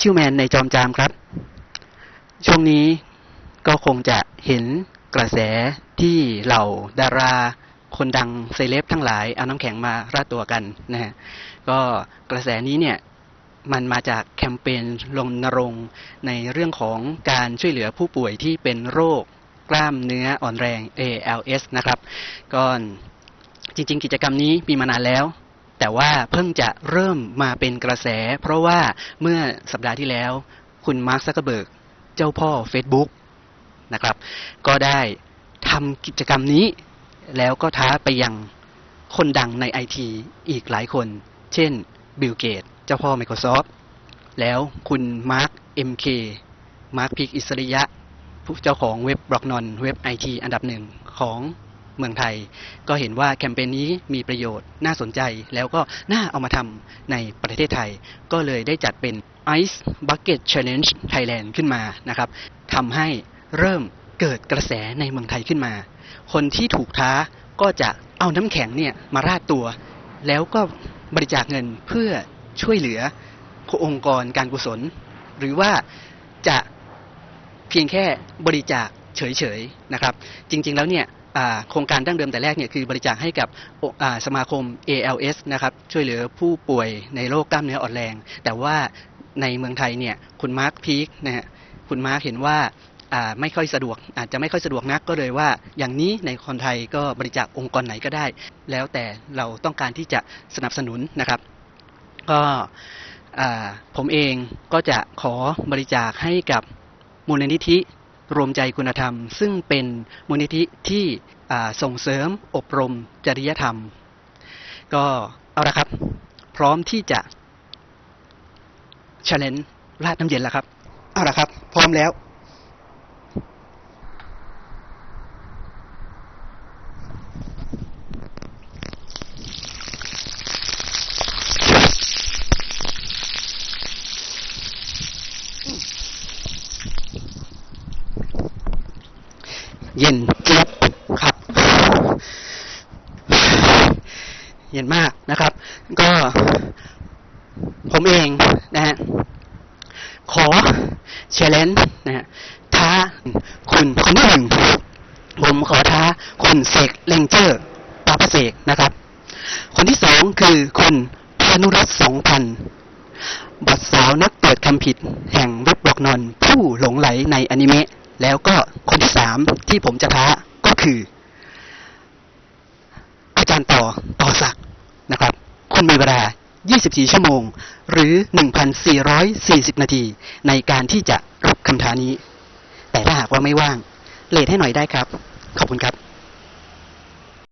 ชิวแมนในจอมจามครับ ช่วงนี้ก็คงจะเห็นกระแสที่เหล่าดาราคนดังเซเลบทั้งหลายเอาน้ำแข็งมาราดตัวกันนะฮะก็กระแสนี้เนี่ยมันมาจากแคมเปญรณรงในเรื่องของการช่วยเหลือผู้ป่วยที่เป็นโรคกล้ามเนื้ออ่อนแรง ALS นะครับก็จริง ๆ กิจกรรมนี้มีมานานแล้ว แต่ว่าเพิ่งจะเริ่มมาเป็นกระแส เพราะว่าเมื่อสัปดาห์ที่แล้ว คุณมาร์คซักเกอร์เบิร์กเจ้าพ่อ Facebook นะครับ ก็ได้ทำกิจกรรมนี้ แล้วก็ท้าไปยังคนดังในไอทีอีกหลายคน เช่นบิลเกตเจ้าพ่อ Microsoft แล้วคุณมาร์ค MK มาร์คพิกอิสริยะ ผู้เจ้าของเว็บบล็อกนอนเว็บไอทีอันดับหนึ่งของ เมืองไทย ก็เห็นว่าแคมเปญนี้มีประโยชน์น่าสนใจ แล้วก็น่าเอามาทำในประเทศไทย ก็เลยได้จัดเป็น Ice Bucket Challenge Thailand ขึ้นมานะครับทำให้เริ่มเกิดกระแสในเมืองไทยขึ้นมา คนที่ถูกท้าก็จะเอาน้ำแข็งเนี่ยมาราดตัว แล้วก็บริจาคเงินเพื่อช่วยเหลือองค์กรการกุศล หรือว่าจะเพียงแค่บริจาคเฉยๆนะครับ จริงๆแล้วเนี่ย โครงการดั้งเดิมแต่แรกเนี่ยคือบริจาคให้กับสมาคม ALS นะครับช่วยเหลือผู้ป่วยในโรคกล้ามเนื้ออ่อนแรง แต่ว่าในเมืองไทยเนี่ยคุณมาร์คพีคนะฮะคุณมาร์คเห็นว่าไม่ค่อยสะดวก อาจจะไม่ค่อยสะดวกนักก็เลยว่า อย่างนี้ในคนไทยก็บริจาคองค์กรไหนก็ได้ แล้วแต่เราต้องการที่จะสนับสนุนนะครับ ก็ผมเองก็จะขอบริจาคให้กับมูลนิธิ รวมใจคุณธรรม ซึ่งเป็นมูลนิธิที่ส่งเสริมอบรมจริยธรรม ก็เอาละครับ พร้อมที่จะเชลเลนราดน้ำเย็นแล้วครับ เอาละครับ พร้อมแล้ว เย็นเจี๊ยบครับ เย็นมากนะครับ ก็ ผมเองนะฮะขอเชลเลนนะฮะท้าคุณคนที่หนึ่งผมขอท้าคุณเสกเลงเจอร์ปาพเสกนะครับ คนที่สองคือคุณพานุรัตน์สองพันบัตรสาวนักเปิดคำผิดแห่งเว็บบล็อกนอนผู้หลงไหลในอนิเมะ แล้วก็คนที่สามที่ผมจะท้าก็คือ อาจารย์ต่อต่อศักด์นะครับ คุณมีเวลา 24 ชั่วโมง หรือ 1,440 นาที ในการที่จะรับคำท้านี้ แต่ถ้าหากว่าไม่ว่างเลทให้หน่อยได้ครับ ขอบคุณครับ